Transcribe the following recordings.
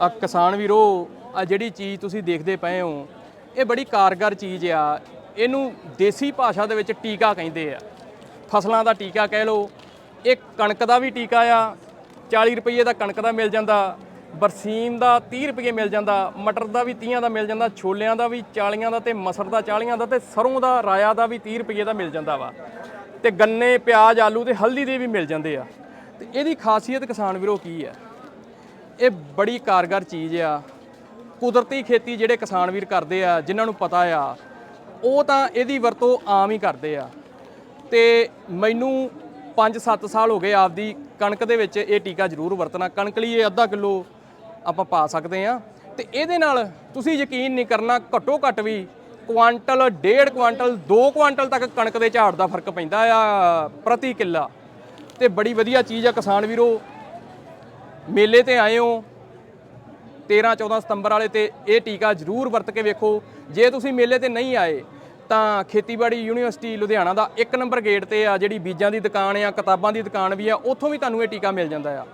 ਆ ਕਿਸਾਨ ਵੀਰੋ, ਆ ਜਿਹੜੀ ਚੀਜ਼ ਤੁਸੀਂ ਦੇਖਦੇ ਪਏ ਹੋ, ਇਹ ਬੜੀ ਕਾਰਗਰ ਚੀਜ਼ ਆ। ਇਹਨੂੰ ਦੇਸੀ ਭਾਸ਼ਾ ਦੇ ਵਿੱਚ ਟੀਕਾ ਕਹਿੰਦੇ ਆ। ਫਸਲਾਂ ਦਾ ਟੀਕਾ ਕਹਿ ਲਓ, ਇਹ ਕਣਕ ਦਾ ਵੀ ਟੀਕਾ ਆ 40 ਰੁਪਏ ਦਾ ਕਣਕ ਦਾ ਮਿਲ ਜਾਂਦਾ, ਬਰਸੀਮ ਦਾ 30 ਰੁਪਏ ਮਿਲ ਜਾਂਦਾ, ਮਟਰ ਦਾ ਵੀ 30 ਦਾ ਮਿਲ ਜਾਂਦਾ, ਛੋਲਿਆਂ ਦਾ ਵੀ 40 ਦਾ ਤੇ ਮਸਰ ਦਾ 40 ਦਾ ਤੇ ਸਰੋਂ ਦਾ, ਰਾਇਆ ਦਾ ਵੀ 30 ਰੁਪਏ ਦਾ ਮਿਲ ਜਾਂਦਾ ਵਾ। ਤੇ ਗੰਨੇ, ਪਿਆਜ਼, ਆਲੂ ਤੇ ਹਲਦੀ ਦੇ ਵੀ ਮਿਲ ਜਾਂਦੇ ਆ। ਤੇ ਇਹਦੀ ਖਾਸੀਅਤ ਕਿਸਾਨ ਵੀਰੋ ਕੀ ਆ? ਇਹ ਬੜੀ ਕਾਰਗਰ ਚੀਜ਼ ਆ। ਕੁਦਰਤੀ ਖੇਤੀ ਜਿਹੜੇ ਕਿਸਾਨ ਵੀਰ ਕਰਦੇ ਆ, ਜਿਨ੍ਹਾਂ ਨੂੰ ਪਤਾ ਆ, ਉਹ ਤਾਂ ਇਹਦੀ ਵਰਤੋਂ ਆਮ ਹੀ ਕਰਦੇ ਆ। ਤੇ ਮੈਨੂੰ 5-7 ਸਾਲ ਹੋ ਗਏ ਆਪਦੀ ਕਣਕ ਦੇ ਵਿੱਚ ਇਹ ਟੀਕਾ ਜ਼ਰੂਰ ਵਰਤਣਾ। ਕਣਕ ਲਈ ਇਹ ਅੱਧਾ ਕਿਲੋ ਆਪਾਂ ਪਾ ਸਕਦੇ ਆ। ਤੇ ਇਹਦੇ ਨਾਲ ਤੁਸੀਂ ਯਕੀਨ ਨਹੀਂ ਕਰਨਾ, ਘੱਟੋ ਘੱਟ ਵੀ ਕੁਆਂਟਲ, ਡੇਢ ਕੁਆਂਟਲ 2 ਕੁਆਂਟਲ ਤੱਕ ਕਣਕ ਦੇ ਝਾੜ ਦਾ ਫ਼ਰਕ ਪੈਂਦਾ ਆ ਪ੍ਰਤੀ ਕਿੱਲਾ। ਤੇ ਬੜੀ ਵਧੀਆ ਚੀਜ਼ ਆ ਕਿਸਾਨ ਵੀਰੋ ਮੇਲੇ ਤੇ ਆਏ ਹੋ। 13 14 ਸਤੰਬਰ ਵਾਲੇ ਤੇ ਇਹ ਟੀਕਾ ਜ਼ਰੂਰ ਵਰਤ ਕੇ ਵੇਖੋ। ਜੇ ਤੁਸੀਂ ਮੇਲੇ ਤੇ ਨਹੀਂ ਆਏ, ਤਾਂ ਖੇਤੀਬਾੜੀ ਯੂਨੀਵਰਸਿਟੀ ਲੁਧਿਆਣਾ ਦਾ ਇੱਕ ਨੰਬਰ ਗੇਟ ਤੇ ਆ, ਜਿਹੜੀ ਬੀਜਾਂ ਦੀ ਦੁਕਾਨ ਆ, ਕਿਤਾਬਾਂ ਦੀ ਦੁਕਾਨ ਵੀ ਆ, ਉੱਥੋਂ ਵੀ ਤੁਹਾਨੂੰ ਇਹ ਟੀਕਾ ਮਿਲ ਜਾਂਦਾ ਆ।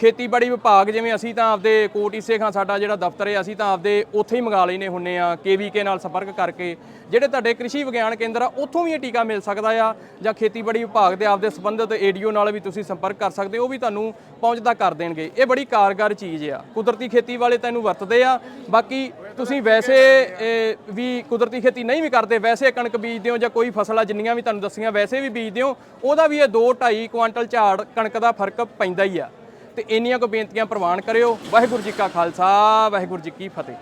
ਖੇਤੀਬਾੜੀ ਵਿਭਾਗ, ਜਿਵੇਂ ਅਸੀਂ ਤਾਂ ਆਪਦੇ ਕੋਟ ਈਸੇ ਖਾਂ ਸਾਡਾ ਜਿਹੜਾ ਦਫ਼ਤਰ ਹੈ, ਅਸੀਂ ਤਾਂ ਆਪਦੇ ਉੱਥੇ ਹੀ ਮੰਗਾ ਲੈਨੇ ਹੁੰਨੇ ਆ ਕੇਵੀਕੇ ਨਾਲ ਸੰਪਰਕ ਕਰਕੇ। ਜਿਹੜੇ ਤੁਹਾਡੇ ਕ੍ਰਿਸ਼ੀ ਵਿਗਿਆਨ ਕੇਂਦਰ ਆ, ਉੱਥੋਂ ਵੀ ਇਹ ਟੀਕਾ ਮਿਲ ਸਕਦਾ ਆ, ਜਾਂ ਖੇਤੀਬਾੜੀ ਵਿਭਾਗ ਦੇ ਆਪਦੇ ਸੰਬੰਧਿਤ ਏਡੀਓ ਨਾਲ ਵੀ ਤੁਸੀਂ ਸੰਪਰਕ ਕਰ ਸਕਦੇ ਹੋ, ਉਹ ਵੀ ਤੁਹਾਨੂੰ ਪਹੁੰਚਦਾ ਕਰ ਦੇਣਗੇ। ਇਹ ਬੜੀ ਕਾਰਗਰ ਚੀਜ਼ ਆ। ਕੁਦਰਤੀ ਖੇਤੀ ਵਾਲੇ ਤੈਨੂੰ ਵਰਤਦੇ ਆ, ਬਾਕੀ ਤੁਸੀਂ ਵੈਸੇ ਵੀ ਕੁਦਰਤੀ ਖੇਤੀ ਨਹੀਂ ਵੀ ਕਰਦੇ, ਵੈਸੇ ਕਣਕ ਬੀਜਦੇ ਹੋ ਜਾਂ ਕੋਈ ਫਸਲ ਆ, ਜਿੰਨੀਆਂ ਵੀ ਤੁਹਾਨੂੰ ਦੱਸੀਆਂ, ਵੈਸੇ ਵੀ ਬੀਜਦੇ ਹੋ, ਉਹਦਾ ਵੀ ਇਹ 2 2.5 ਕੁਆਂਟਲ ਝਾੜ ਕਣਕ ਦਾ ਫ਼ਰਕ ਪੈਂਦਾ ਹੀ ਆ। ਤੇ ਇੰਨੀਆਂ ਕੋ ਬੇਨਤੀਆਂ ਪ੍ਰਵਾਨ ਕਰਿਓ। ਵਾਹਿਗੁਰੂ ਜੀ ਕਾ ਖਾਲਸਾ ਵਾਹਿਗੁਰੂ ਜੀ ਕੀ ਫਤਿਹ।